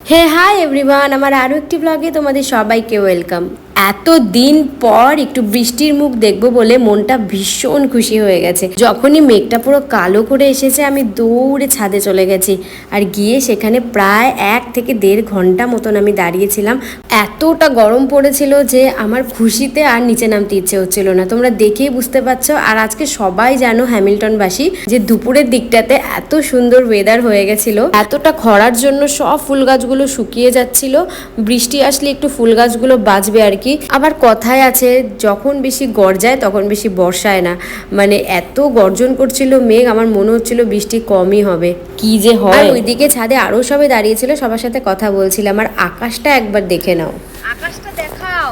হে hi everyone আমার আরও একটি ব্লগে তোমাদের সবাইকে ওয়েলকাম এত দিন পর একটু বৃষ্টির মুখ দেখব বলে মনটা ভীষণ খুশি হয়ে গেছে। যখনই মেঘটা পুরো কালো করে এসেছে, আমি দৌড়ে ছাদে চলে গেছি। আর গিয়ে সেখানে প্রায় এক থেকে দেড় ঘণ্টা মতন আমি দাঁড়িয়েছিলাম। এতটা গরম পড়েছিল যে আমার খুশিতে আর নিচে নামতে ইচ্ছে হচ্ছিল না। তোমরা দেখেই বুঝতে পারছ। আর আজকে সবাই জানো হ্যামিল্টনবাসী যে দুপুরের দিকটাতে এত সুন্দর ওয়েদার হয়ে গেছিল। এতটা খরার জন্য সব ফুল গাছগুলো শুকিয়ে যাচ্ছিল। বৃষ্টি আসলে একটু ফুল গাছগুলো বাঁচবে আর কি। আবার কথায় আছে যখন বেশি গরজায় তখন বেশি বর্ষায় না। মানে এত গর্জন করছিল মেঘ আমার মনে হচ্ছিল বৃষ্টি কমই হবে। কি যে হয়। ওইদিকে ছাদে আরও সবাই দাঁড়িয়েছিল সবার সাথে কথা বলছিলাম। আর আকাশটা একবার দেখে নাও। আকাশটা দেখাও।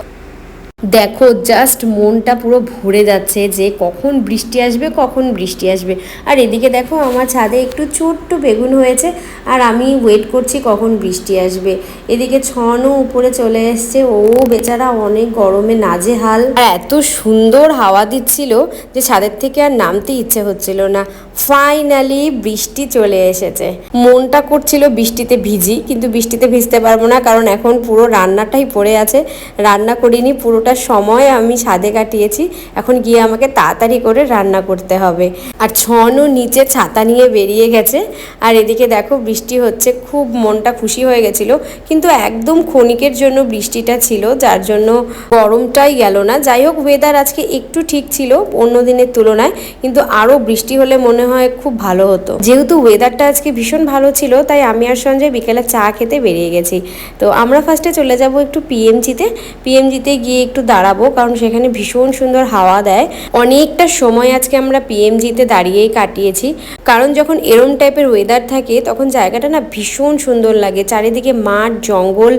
দেখো জাস্ট মনটা পুরো ভরে যাচ্ছে যে কখন বৃষ্টি আসবে কখন বৃষ্টি আসবে। আর এদিকে দেখো আমার ছাদে একটু ছোট্ট বেগুন হয়েছে আর আমি ওয়েট করছি কখন বৃষ্টি আসবে। এদিকে ছনও উপরে চলে এসছে। ও বেচারা অনেক গরমে নাজেহাল। আর এত সুন্দর হাওয়া দিচ্ছিল যে ছাদের থেকে আর নামতে ইচ্ছে হচ্ছিল না। ফাইনালি বৃষ্টি চলে এসেছে। মনটা করছিল বৃষ্টিতে ভিজি, কিন্তু বৃষ্টিতে ভিজতে পারব না, কারণ এখন পুরো রান্নাটাই পড়ে আছে। রান্না করিনি, পুরোটা সময় আমি ছাদে কাটিয়েছি। এখন গিয়ে আমাকে তাড়াতাড়ি করে রান্না করতে হবে। আর ছনও নিচে ছাতা নিয়ে বেরিয়ে গেছে। আর এদিকে দেখো বৃষ্টি হচ্ছে, খুব মনটা খুশি হয়ে গেছিল, কিন্তু একদম ক্ষণিকের জন্য বৃষ্টিটা ছিল, যার জন্য গরমটাই গেল না। যাই হোক ওয়েদার আজকে একটু ঠিক ছিল, অন্য দিনের তুলনায়, কিন্তু আরও বৃষ্টি হলে মনে হয় খুব ভালো হতো। যেহেতু ওয়েদারটা আজকে ভীষণ ভালো ছিল, তাই আমি আর সঞ্জয় বিকেলে চা খেতে বেরিয়ে গেছি। তো আমরা ফার্স্টে চলে যাব একটু পিএমজিতে পিএমজিতে গিয়ে একটু দাঁড়াবো, কারণ সেখানে ভীষণ সুন্দর হাওয়া দেয়। অনেকটা সময় আজকে আমরা পিএমজিতে দাঁড়িয়েই কাটিয়েছি। কারণ যখন এরম টাইপের ওয়েদার থাকে, তখন জায়গাটা না ভীষণ সুন্দর লাগে। চারিদিকে মাঠ জঙ্গল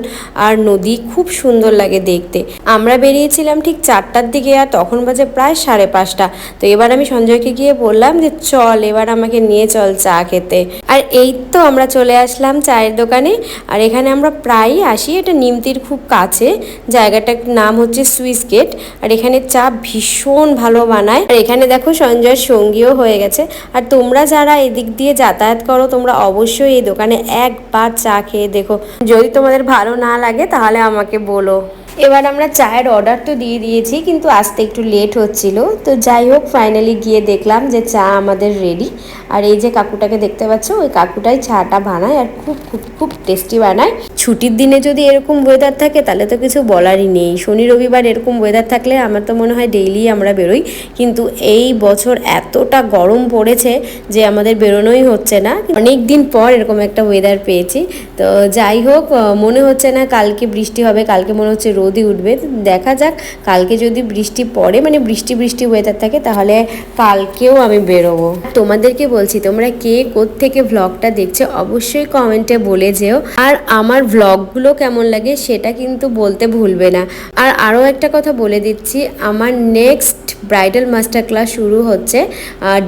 আর নদী খুব সুন্দর লাগে দেখতে। আমরা বেরিয়েছিলাম ঠিক চারটার দিকে আর তখন বাজে প্রায় সাড়ে পাঁচটা। তো এবার আমি সঞ্জয়কে গিয়ে বললাম যে, চল, এবার আমাকে নিয়ে চল চা খেতে। আর এই তো আমরা চলে আসলাম চায়ের দোকানে। আর এখানে আমরা প্রায়ই আসি, এটা নিমতির খুব কাছে। জায়গাটার নাম হচ্ছে সুইস গেট। আর এখানে চা ভীষণ ভালো বানায়। আর এখানে দেখো সঞ্জয়ের সঙ্গীও হয়ে গেছে। আর তোমরা যারা এদিক দিয়ে যাতায়াত করো, তোমরা অবশ্যই এই দোকানে একবার চা খেয়ে দেখো। যদি তোমাদের ভালো না লাগে, তাহলে আমাকে বলো। এবার আমরা চায়ের অর্ডার তো দিয়ে দিয়েছি, কিন্তু আসতে একটু লেট হচ্ছিল। তো যাই হোক ফাইনালি গিয়ে দেখলাম যে চা আমাদের রেডি আর এই যে কাকুটাকে দেখতে পাচ্ছ, ওই কাকুটাই চাটা বানায় আর খুব খুব খুব টেস্টি বানায়। ছুটির দিনে যদি এরকম ওয়েদার থাকে, তাহলে তো কিছু বলারই নেই। শনি, রবিবার এরকম ওয়েদার থাকলে আমার তো মনে হয় ডেইলি আমরা বেরোই। কিন্তু এই বছর এতটা গরম পড়েছে যে আমাদের বেরোনোই হচ্ছে না। অনেক দিন পর এরকম একটা ওয়েদার পেয়েছি। তো যাই হোক মনে হচ্ছে না কালকে বৃষ্টি হবে, কালকে মনে হচ্ছে রোদই উঠবে। দেখা যাক, কালকে যদি বৃষ্টি পড়ে মানে বৃষ্টি বৃষ্টি ওয়েদার থাকে, তাহলে কালকেও আমি বেরোবো। তোমাদেরকে বলছি, তোমরা কে থেকে ভ্লগটা দেখছ, অবশ্যই কমেন্টে বলে যেও। আর আমার ভ্লগগুলো কেমন লাগে, সেটা কিন্তু বলতে ভুলবে না। আর আরও একটা কথা বলে দিচ্ছি, আমার নেক্সট ব্রাইডাল মাস্টার ক্লাস শুরু হচ্ছে।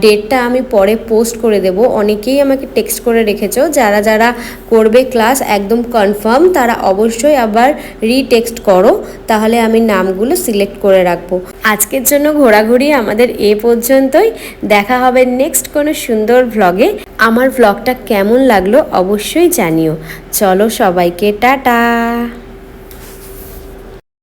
ডেটটা আমি পরে পোস্ট করে দেব। অনেকেই আমাকে টেক্সট করে রেখেছো, যারা যারা করবে ক্লাস একদম কনফার্ম তারা অবশ্যই আবার রিটেক্সট করো তাহলে আমি নামগুলো সিলেক্ট করে রাখব। আজকের জন্য ঘোরাঘুরি আমাদের এ পর্যন্তই। দেখা হবে নেক্সট কোনো সুন্দর ভ্লগে আমার ভ্লগটা কেমন লাগল অবশ্যই জানিও। চলো সবাইকে টাটা!